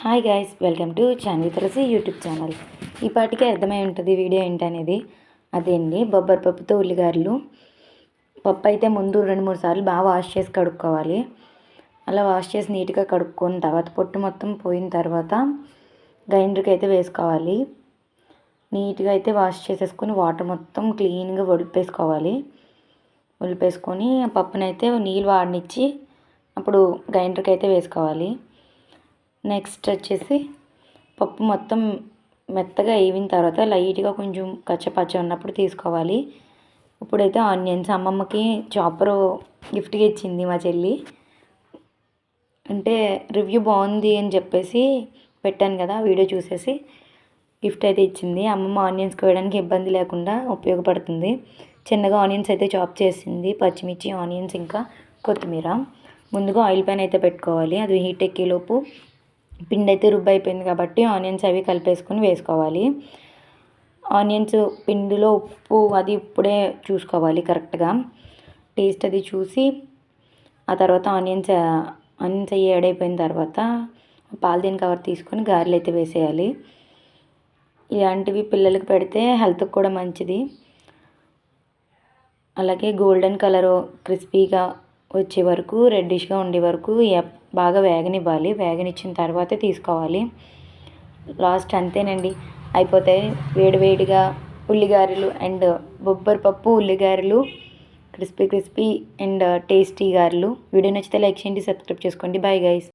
Hi guys welcome to Chanvi Tulasi YouTube channel. ఈ పాటికి అర్థమై ఉంటుంది వీడియో ఏంటనేది. అదే అండి బొబ్బరి పప్పుతో ఉల్లిగారులు. పప్పు అయితే ముందు రెండు మూడు సార్లు బాగా వాష్ చేసి కడుక్కోవాలి. అలా వాష్ చేసి నీట్గా కడుక్కున్న తర్వాత పొట్టు మొత్తం పోయిన తర్వాత గ్రైండర్కి అయితే వేసుకోవాలి. నీట్గా అయితే వాష్ చేసేసుకొని వాటర్ మొత్తం క్లీన్గా ఒలిపేసుకోవాలి. ఒలిపేసుకొని పప్పునైతే నీళ్ళు వాడినిచ్చి అప్పుడు గ్రైండర్కి అయితే వేసుకోవాలి. నెక్స్ట్ వచ్చేసి పప్పు మొత్తం మెత్తగా అయిన తర్వాత లైట్గా కొంచెం కచ్చపచ్చ ఉన్నప్పుడు తీసుకోవాలి. ఇప్పుడైతే ఆనియన్స్. అమ్మమ్మకి చాపరు గిఫ్ట్గా ఇచ్చింది మా చెల్లి. అంటే రివ్యూ బాగుంది అని చెప్పేసి పెట్టాను కదా వీడియో చూసేసి గిఫ్ట్ అయితే ఇచ్చింది. అమ్మమ్మ ఆనియన్స్ కోయడానికి ఇబ్బంది లేకుండా ఉపయోగపడుతుంది. చిన్నగా ఆనియన్స్ అయితే చాప్ చేసింది. పచ్చిమిర్చి ఆనియన్స్ ఇంకా కొత్తిమీర. ముందుగా ఆయిల్ ప్యాన్ అయితే పెట్టుకోవాలి. అది హీట్ ఎక్కేలోపు పిండి అయితే రుబ్బు అయిపోయింది కాబట్టి ఆనియన్స్ అవి కలిపేసుకొని వేసుకోవాలి. ఆనియన్స్ పిండిలో ఉప్పు అది ఇప్పుడే చూసుకోవాలి కరెక్ట్గా. టేస్ట్ అది చూసి ఆ తర్వాత ఆనియన్స్ ఆనియన్స్ అవి ఏడైపోయిన తర్వాత పాలిథిన్ కవర్ తీసుకొని గారెలు అయితే వేసేయాలి. ఇలాంటివి పిల్లలకు పెడితే హెల్త్కి కూడా మంచిది. అలాగే గోల్డెన్ కలరు క్రిస్పీగా వచ్చే వరకు రెడ్డిష్గా ఉండే వరకు బాగా వేగనివ్వాలి. వేగనిచ్చిన తర్వాతే తీసుకోవాలి. లాస్ట్ అంతేనండి. అయిపోతాయి వేడివేడిగా ఉల్లిగారెలు అండ్ బొబ్బరి పప్పు ఉల్లిగారెలు క్రిస్పీ క్రిస్పీ అండ్ టేస్టీ గారెలు. వీడియో నచ్చితే లైక్ చేయండి సబ్స్క్రైబ్ చేసుకోండి. Bye guys